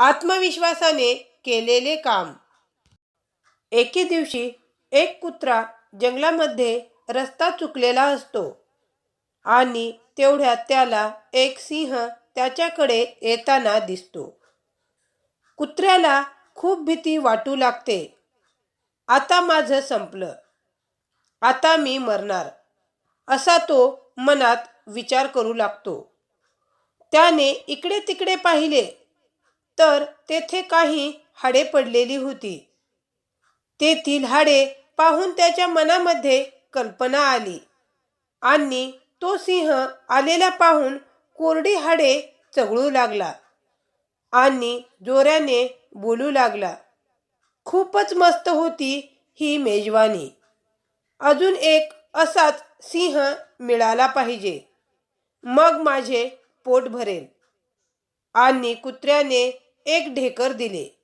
आत्मविश्वासाने केलेले काम. एके दिवशी एक कुत्रा जंगलामध्ये रस्ता चुकलेला असतो आणि तेवढ्यात त्याला एक सिंह त्याच्याकडे येताना दिसतो. कुत्र्याला खूप भीती वाटू लागते. आता माझं संपलं. आता मी मरणार. असा तो मनात विचार करू लागतो. त्याने इकडे तिकडे पाहिले. तर तेथे काही हाडे पडलेली होती. तेथील हाडे पाहून त्याच्या मनामध्ये कल्पना आली. आणि तो सिंह आलेला पाहून कोरडी हाडे चघळू लागला आणि जोऱ्याने बोलू लागला खूपच मस्त होती ही मेजवानी. अजून एक असाच सिंह मिळाला पाहिजे. मग माझे पोट भरेल. आणि कुत्र्याने एक ढेकर दिले.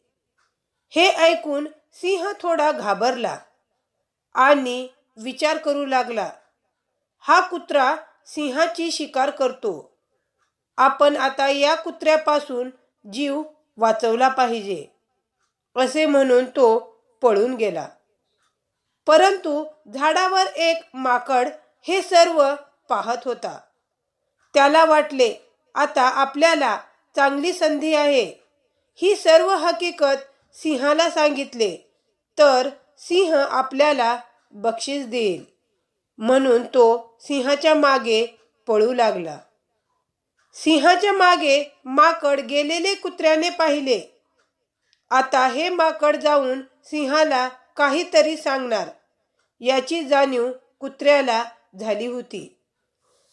हे ऐकून सिंह थोडा घाबरला आणि विचार करू लागला. हा कुत्रा सिंहाची शिकार करतो. आपण आता या कुत्र्यापासून जीव वाचवला पाहिजे असे म्हणून तो पळून गेला. परंतु झाडावर एक माकड हे सर्व पाहत होता. त्याला वाटले आता आपल्याला चांगली संधी आहे. ही सर्व हकीकत सिंहाला सांगितले तर सिंह आपल्याला बक्षीस देईल. म्हणून तो सिंहाच्या मागे पळू लागला. सिंहाच्या मागे माकड गेलेले कुत्र्याने पाहिले. आता हे माकड जाऊन सिंहाला काहीतरी सांगणार. याची जाणीव कुत्र्याला झाली होती.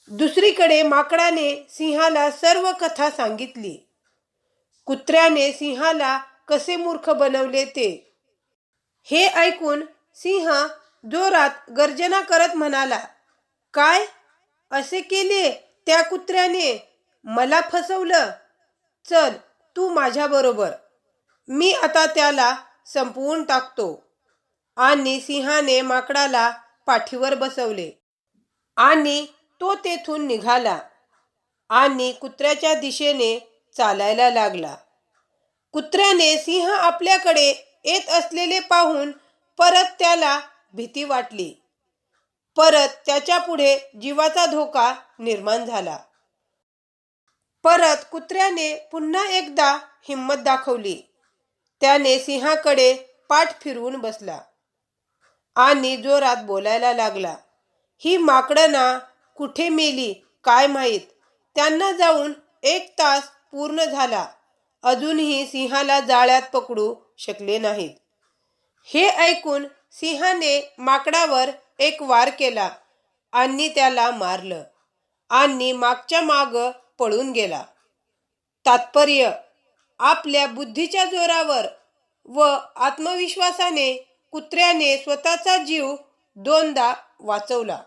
दुसरीकडे माकडाने सिंहाला सर्व कथा सांगितली. कुत्र्याने सिंहाला कसे मूर्ख बनवले ते? हे ऐकून सिंह जोरात गर्जना करत म्हणाला काय? असे केले त्या कुत्र्याने? मला फसवलं. चल तू माझ्याबरोबर मी आता त्याला संपवून टाकतो. आणि सिंहाने माकडाला पाठीवर बसवले. आणि तो तेथून निघाला. आणि कुत्र्याच्या दिशेने चालायला लागला. कुत्र्याने सिंह आपल्याकडे येत असलेले पाहून परत त्याला भीती वाटली. परत त्याच्या पुढे जीवाचा धोका निर्माण झाला. परत कुत्र्याने पुन्हा एकदा हिंमत दाखवली. त्याने सिंहाकडे पाठ फिरवून बसला आणि जोरात बोलायला लागला. ही माकडना कुठे मेली काय माहीत? त्यांना जाऊन एक तास पूर्ण झाला अजूनही सिंहाला जाळ्यात पकडू शकले नाहीत. हे ऐकून सिंहाने माकडावर एक वार केला. आणि त्याला मारलं. आणि मागच्या माग पळून गेला. तात्पर्य आपल्या बुद्धीच्या जोरावर व आत्मविश्वासाने कुत्र्याने स्वतःचा जीव दोनदा वाचवला.